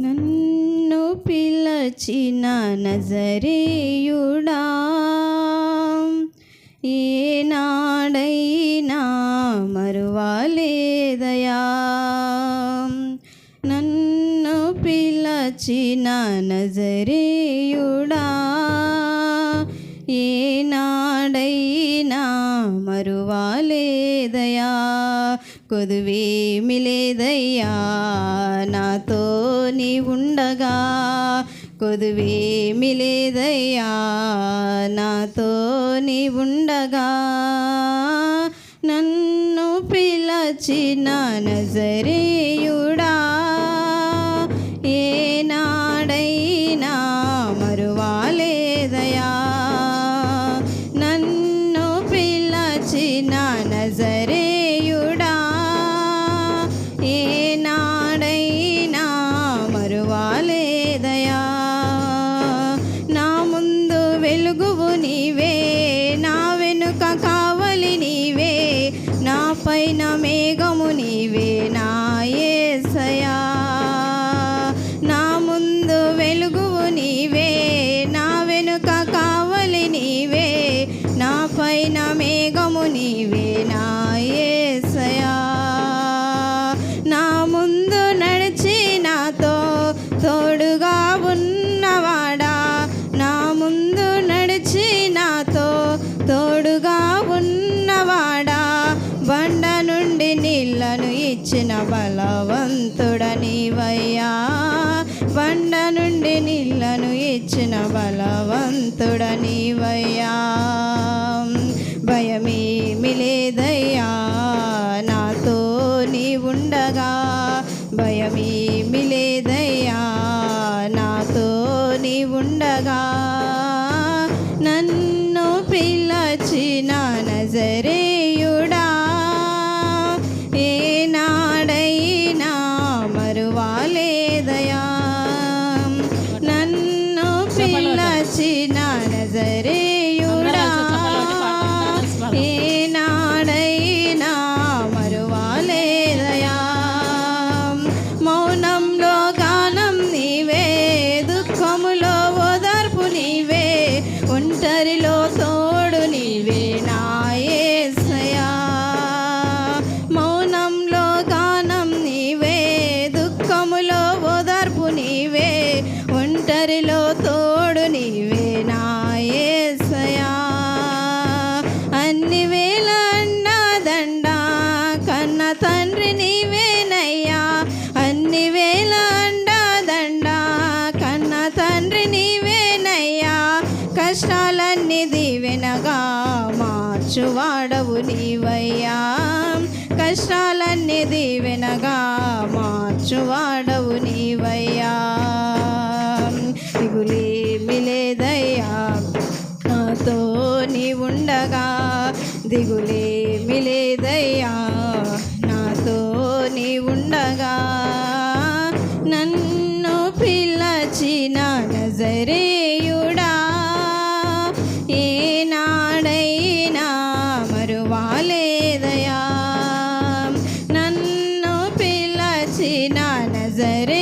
నన్ను పిలచిన నజరేయుడా ఏనాడైనా మరువాలేదయా? నన్ను పిలచిన నజరేయుడా ఏనాడైనా మరువాలేదయా? కొదువేమి లేదయ్యా నాతో నీ ఉండగా. కొదువేమి లేదయ్యా నాతో నీ ఉండగా. నన్ను పిలచిన నజరే పైన మేఘము నీవే నా యేసయా నా ముందు వెలుగువు నీవే నా వెనుక కావలి నీవే నా పైన మేఘము నీవే. నీవయ్యా. బండ నుండి నీళ్ళను ఇచ్చిన బలవంతుడ నీవయ్యా. భయమేమి లేదయ్యా. నాతో నీవుండగా. భయమేమి లేదయ్యా. నాతో నీవుండగా. నన్ను పిలచిన నజరే నజరేయుడా తండ్రి నీవేనయ్యా. అన్ని వేళ అండదండ. కన్న తండ్రి నీవేనయ్యా. కష్టాలన్నీ దీవెనగా మార్చువాడవు నీవయ్యా. కష్టాలన్నీ దీవెనగా మార్చువాడవు నీవయ్యా. దిగులేమి లేదయ్యా. నాతో నీ ఉండగా దిగులేమి లేదయ్యా. ఉండగా నన్ను పిలచిన నజరేయుడా ఏనాడైనా మరువాలేదయా? నన్ను పిలచిన నజరే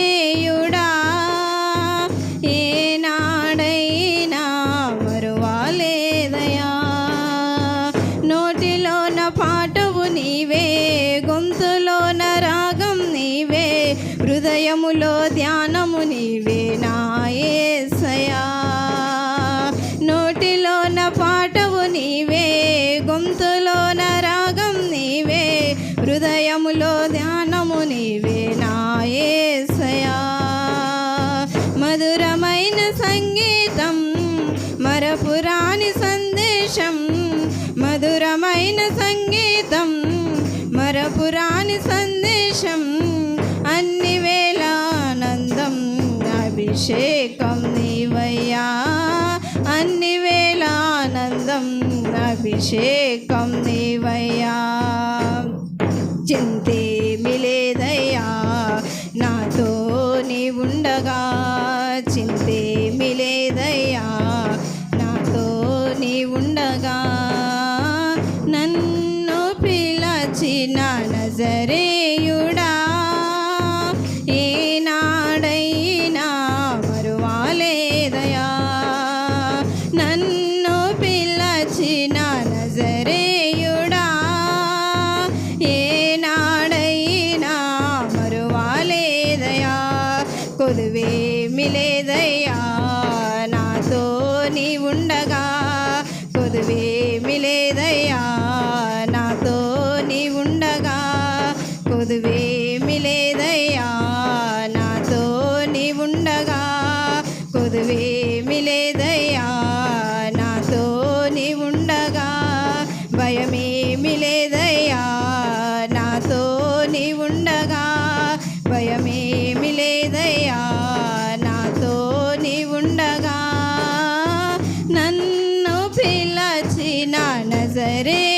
నీవే గొంతులోన రాగం నీవే హృదయములో ధ్యానము నీవే నాయసయా మధురమైన సంగీతం మరపురాని సందేశం మధురమైన సంగీతం మరపురాని సందేశం చింతేమి లేదయ్యా. నాతో నీ ఉండగా చింతేమి లేదయ్యా. నాతో నీ ఉండగా నన్ను పిలచిన ఉండగా కొదువేమి లే नजरे